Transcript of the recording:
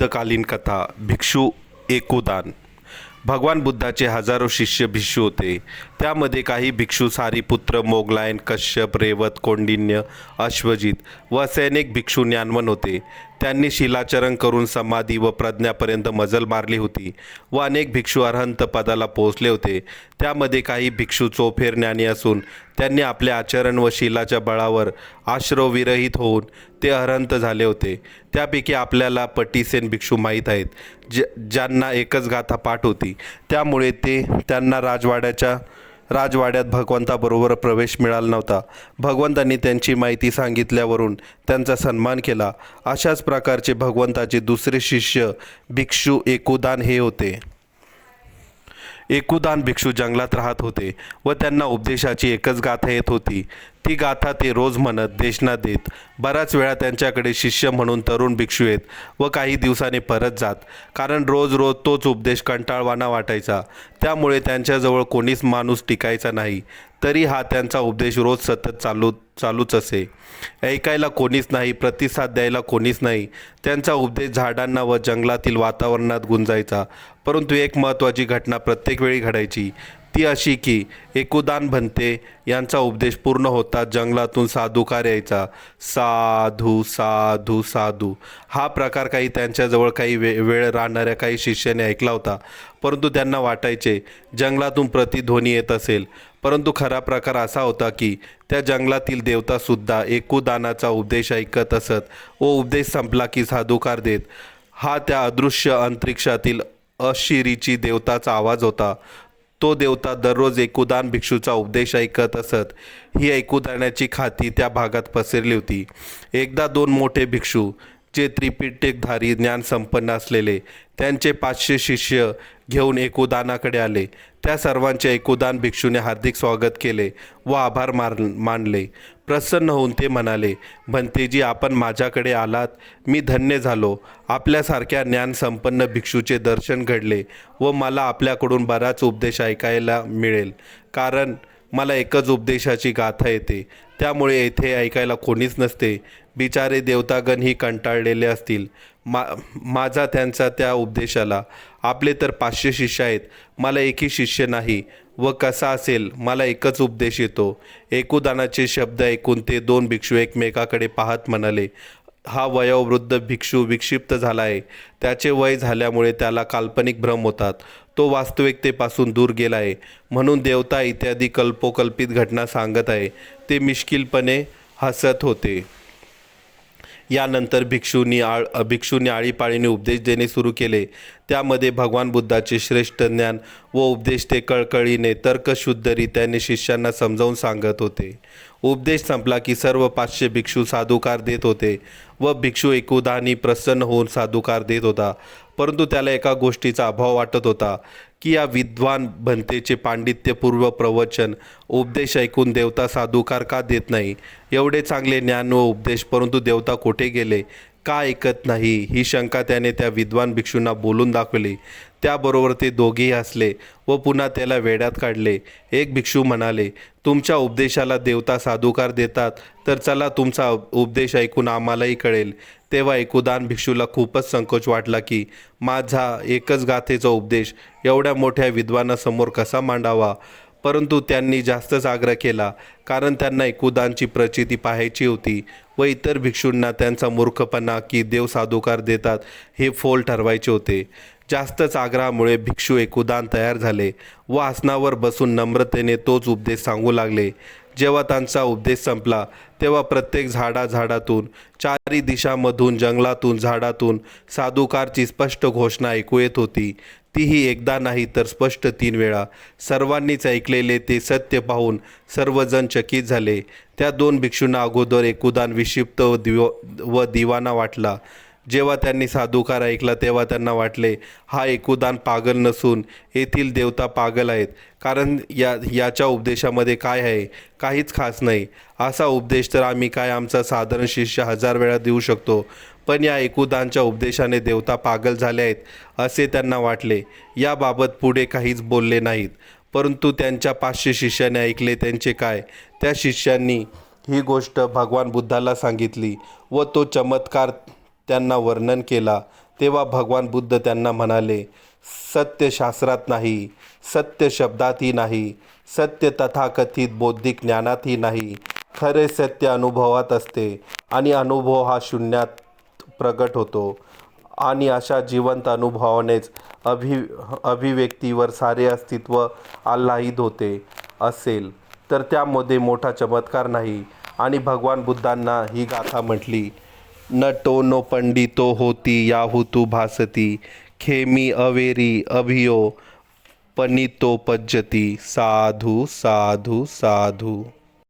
बुद्धकालीन कथा भिक्षू एकोदान. भगवान बुद्धाचे हजारो शिष्य भिक्षू होते. त्यामध्ये काही भिक्षू सारीपुत्र मोगलायन कश्यप रेवत कौंडिन्य अश्वजित व सैनिक भिक्षू ज्ञानवन होते. त्यांनी शिलाचरण करून समाधी व प्रज्ञापर्यंत मजल मारली होती व अनेक भिक्षू अरहंत पदाला पोहोचले होते. त्यामध्ये काही भिक्षू चोफेर ज्ञानी असून त्यांनी आपले आचरण व शिलाच्या बळावर आश्रवविरहित होऊन ते अरहंत झाले होते. त्यापैकी आपल्याला पटीसेन भिक्षू माहीत आहेत ज ज्यांना एकच गाथा पाठ होती. त्यामुळे ते त्यांना राजवाड्याच्या राजवाड्यात भगवंताबरोबर प्रवेश मिळाला नव्हता. भगवंतांनी त्यांची माहिती सांगितल्यावरून त्यांचा सन्मान केला. अशाच प्रकारचे भगवंताचे दुसरे शिष्य भिक्षू एकुदान हे होते. एकुदान भिक्षू जंगलात राहत होते व त्यांना उपदेशाची एकच गाथा येत होती. ती गाथा ते रोज म्हणत देशना देत. बऱ्याच वेळा त्यांच्याकडे शिष्य म्हणून तरुण भिक्षू येत व काही दिवसांनी परत जात. कारण रोज रोज तोच उपदेश कंटाळवाना वाटायचा. त्यामुळे त्यांच्याजवळ कोणीच माणूस टिकायचा नाही. तरी हा त्यांचा उपदेश रोज सतत चालू चालूच असे. ऐकायला कोणीच नाही प्रतिसाद द्यायला कोणीच नाही. त्यांचा उपदेश झाडांना व जंगलातील वातावरणात गुंजायचा. परंतु एक महत्त्वाची घटना प्रत्येक वेळी घडायची. ती अशी की एकुदान भंते यांचा उपदेश पूर्ण होता जंगलातून साधुकार यायचा. साधू साधू साधू. हा प्रकार काही त्यांच्याजवळ काही वे वेळ राहणाऱ्या काही शिष्याने ऐकला होता. परंतु त्यांना वाटायचे जंगलातून प्रतिध्वनी येत असेल. परंतु खरा प्रकार असा होता की त्या जंगलातील देवतासुद्धा एकुदानाचा उपदेश ऐकत असत. व उपदेश संपला की साधुकार देत. हा त्या अदृश्य अंतरिक्षातील अशिरीची देवताचा आवाज होता. तो देवता दररोज एकुदान भिक्षूचा उपदेश ऐकत असत. ही ऐकूदानाची खाती त्या भागात पसरली होती. एकदा दोन मोठे भिक्षू जे त्रिपिटकधारी ज्ञान संपन्न असलेले त्यांचे पाचशे शिष्य घेऊन एकुदानाकडे आले. त्या सर्वांचे एकुदान भिक्षूने हार्दिक स्वागत केले व आभार मार मानले. प्रसन्न होऊन ते म्हणाले भंतेजी आपण माझ्याकडे आलात. मी धन्य झालो. आपल्यासारख्या ज्ञानसंपन्न भिक्षूचे दर्शन घडले व मला आपल्याकडून बराच उपदेश ऐकायला मिळेल. कारण मला एकच उपदेशाची गाथा येते. त्यामुळे येथे ऐकायला कोणीच नसते. बिचारे देवतागण ही कंटाळलेले असतील. मा माझा त्यांचा त्या उपदेशाला. आपले तर पाचशे शिष्य आहेत. मला एकही शिष्य नाही. व कसा असेल? मला एकच उपदेश येतो. एकुदानाचे शब्द ऐकून ते दोन भिक्षू एकमेकाकडे पाहत म्हणाले हा वयोवृद्ध भिक्षू विक्षिप्त झाला आहे त्याचे वय झाल्यामुळे त्याला काल्पनिक भ्रम होतात. तो वास्तविकतेपासून दूर गेला आहे म्हणून देवता इत्यादी कल्पोकल्पित घटना सांगत आहे. ते मिश्किलपणे हसत होते. यानंतर भिक्षूंनी आळ भिक्षूंनी आळीपाळीने उपदेश देणे सुरू केले. त्यामध्ये भगवान बुद्धाचे श्रेष्ठ ज्ञान व उपदेश ते कळकळीने तर्कशुद्धरित्याने शिष्यांना समजावून सांगत होते. उपदेश संपला की सर्व पाचशे भिक्षू साधुकार देत होते व भिक्षू एकुदानी प्रसन्न होऊन साधुकार देत होता. परंतु त्याला एका गोष्टीचा अभाव वाटत होता की या विद्वान भंतेचे पांडित्यपूर्व प्रवचन उपदेश ऐकून देवता साधुकार का देत नाही? एवढे चांगले ज्ञान व उपदेश परंतु देवता कोठे गेले? का ऐकत नाही? ही शंका त्याने त्या विद्वान भिक्षूंना बोलून दाखवली. त्याबरोबर ते दोघेही हसले व पुन्हा त्याला वेड्यात काढले. एक भिक्षू म्हणाले तुमच्या उपदेशाला देवता साधुकार देतात तर चला तुमचा उपदेश ऐकून आम्हालाही कळेल. तेव्हा एकुदान भिक्षूला खूपच संकोच वाटला की माझा एकच गाथेचा उपदेश एवढ्या मोठ्या विद्वानासमोर कसा मांडावा? परंतु त्यांनी जास्तच आग्रह केला कारण त्यांना एकुदानची प्रचिती पाहायची होती व इतर भिक्षूंना त्यांचा मूर्खपणा की देव साधुकार देतात हे फोल ठरवायचे होते. जास्तच आग्रहामुळे भिक्षू एकुदान तयार झाले व आसनावर बसून नम्रतेने तोच उपदेश सांगू लागले. जेव्हा त्यांचा उपदेश संपला तेव्हा प्रत्येक झाडा झाडातून चारी दिशामधून जंगलातून झाडातून साधुकारची स्पष्ट घोषणा ऐकू येत होती. तीही एकदा नाही तर स्पष्ट तीन वेळा. सर्वांनीच ऐकलेले ते सत्य पाहून सर्वजण चकित झाले. त्या दोन भिक्षूंना अगोदर एकुदान विक्षिप्त व दिव व दिवाना वाटला. जेव्हा त्यांनी साधुकार ऐकला तेव्हा त्यांना वाटले हा एकुदान पागल नसून येथील देवता पागल आहेत. कारण या याच्या उपदेशामध्ये काय आहे? काहीच खास नाही. असा उपदेश तर आम्ही काय आमचा साधारण शिष्य हजार वेळा देऊ शकतो? पण या एकूदांच्या उपदेशाने देवता पागल झाले आहेत असे त्यांना वाटले. याबाबत पुढे काहीच बोलले नाहीत. परंतु त्यांच्या पाचशे शिष्याने ऐकले त्यांचे काय? त्या शिष्यांनी ही गोष्ट भगवान बुद्धाला सांगितली व तो चमत्कार त्यांना वर्णन केला. तेव्हा भगवान बुद्ध त्यांना म्हणाले सत्य शास्त्रात नाही सत्य शब्दातही नाही सत्य तथाकथित बौद्धिक ज्ञानातही नाही. खरे सत्य अनुभवात असते आणि अनुभव हा शून्यात प्रगट होतो. आणि अशा जिवंत अनुभवानेच अभि अभिव्यक्तीवर सारे अस्तित्व आल्हाहित होते असेल. तर त्यामध्ये मोठा चमत्कार नाही. आणि भगवान बुद्धांना ही गाथा म्हटली न टोनो पंडितो होती याहुतू भासती. खेमी अवेरी अभियो पनितो पज्जती. साधू साधू साधू.